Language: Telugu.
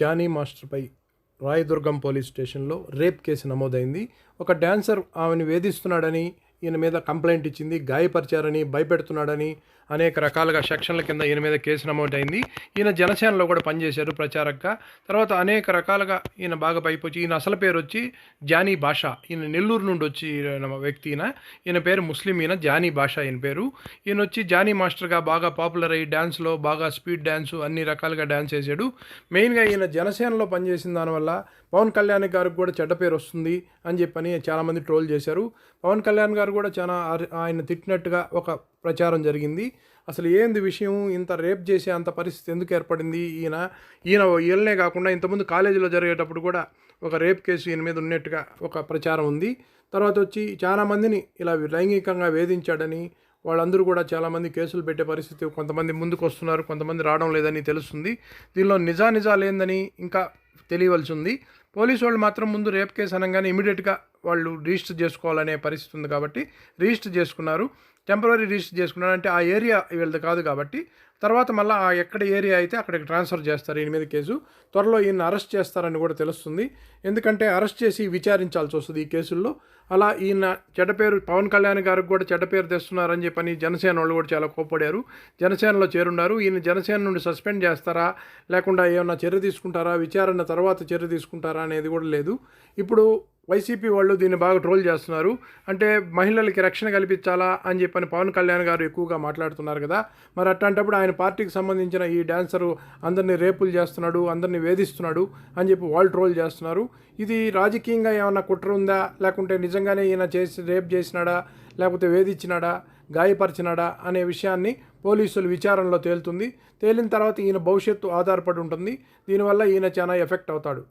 జానీ మాస్టర్పై రాయదుర్గం పోలీస్ స్టేషన్లో రేప్ కేసు నమోదైంది. ఒక డ్యాన్సర్ ఆమెను వేధిస్తున్నాడని ఈయన మీద కంప్లైంట్ ఇచ్చింది గాయపరిచారని భయపెడుతున్నాడని అనేక రకాలుగా సెక్షన్ల కింద ఈయన మీద కేసు నమోదైంది. ఈయన జనసేనలో కూడా పనిచేశారు ప్రచారకగా. తర్వాత అనేక రకాలుగా ఈయన బాగా పైపొచ్చి ఈయన అసలు పేరు వచ్చి జానీ భాష ఈయన నెల్లూరు నుండి వచ్చి వ్యక్తి ఈయన. ఈయన పేరు ముస్లిం ఈయన జానీ భాష ఈయన పేరు. ఈయన వచ్చి జానీ మాస్టర్గా బాగా పాపులర్ అయ్యి డ్యాన్స్లో బాగా స్పీడ్ డ్యాన్సు అన్ని రకాలుగా డ్యాన్స్ చేశాడు మెయిన్గా ఈయన జనసేనలో పనిచేసిన దానివల్ల పవన్ కళ్యాణ్ గారికి కూడా చెడ్డ పేరు వస్తుంది అని చెప్పని చాలామంది ట్రోల్ చేశారు. పవన్ కళ్యాణ్ గారు కూడా చాలా ఆయన తిట్టినట్టుగా ఒక ప్రచారం జరిగింది. అసలు ఏంది విషయం? ఇంత రేప్ చేసే అంత పరిస్థితి ఎందుకు ఏర్పడింది? ఈయన ఈయన వీళ్ళనే కాకుండా ఇంతకుముందు కాలేజీలో జరిగేటప్పుడు కూడా ఒక రేప్ కేసు ఈయన మీద ఉన్నట్టుగా ఒక ప్రచారం ఉంది. తర్వాత వచ్చి చాలామందిని ఇలా లైంగికంగా వేధించాడని వాళ్ళందరూ కూడా చాలామంది కేసులు పెట్టే పరిస్థితి కొంతమంది ముందుకు వస్తున్నారు కొంతమంది రావడం లేదని తెలుస్తుంది. దీనిలో నిజా ఏందని ఇంకా తెలియవలసి ఉంది. పోలీసు వాళ్ళు మాత్రం ముందు రేప్ కేసు అనగానే ఇమీడియట్గా వాళ్ళు రిజిస్టర్ చేసుకోవాలనే పరిస్థితి ఉంది కాబట్టి రిజిస్టర్ చేసుకున్నారు. టెంపరీ రిజిస్టర్ చేసుకున్నారు. అంటే ఆ ఏరియా వీళ్ళది కాదు కాబట్టి తర్వాత మళ్ళీ ఆ ఎక్కడ ఏరియా అయితే అక్కడికి ట్రాన్స్ఫర్ చేస్తారు ఈయన మీద కేసు. త్వరలో ఈయన అరెస్ట్ చేస్తారని కూడా తెలుస్తుంది. ఎందుకంటే అరెస్ట్ చేసి విచారించాల్సి వస్తుంది ఈ కేసుల్లో. అలా ఈయన చెడ్డ పేరు పవన్ కళ్యాణ్ గారికి కూడా చెడ్డ పేరు తెస్తున్నారని చెప్పని జనసేన వాళ్ళు కూడా చాలా కోప్పడారు. జనసేనలో చేరున్నారు. ఈయన జనసేన నుండి సస్పెండ్ చేస్తారా? లేకుండా ఏమన్నా చర్య తీసుకుంటారా? విచారణ తర్వాత చర్య తీసుకుంటారా అనేది కూడా లేదు. ఇప్పుడు వైసీపీ వాళ్ళు దీన్ని బాగా ట్రోల్ చేస్తున్నారు. అంటే మహిళలకి రక్షణ కల్పించాలా అని చెప్పని పవన్ కళ్యాణ్ గారు ఎక్కువగా మాట్లాడుతున్నారు కదా. మరి అట్లాంటప్పుడు ఆయన పార్టీకి సంబంధించిన ఈ డ్యాన్సరు అందరినీ రేపులు చేస్తున్నాడు అందరినీ వేధిస్తున్నాడు అని చెప్పి వాళ్ళు ట్రోల్ చేస్తున్నారు. ఇది రాజకీయంగా ఏమైనా కుట్ర ఉందా? లేకుంటే నిజంగానే ఈయన చేసి రేప్ చేసినాడా? లేకపోతే వేధించినాడా? గాయపరిచినాడా? అనే విషయాన్ని పోలీసులు విచారణలో తేలుతుంది. తేలిన తర్వాత ఈయన భవిష్యత్తు ఆధారపడి ఉంటుంది. దీనివల్ల ఈయన చాలా ఎఫెక్ట్ అవుతాడు.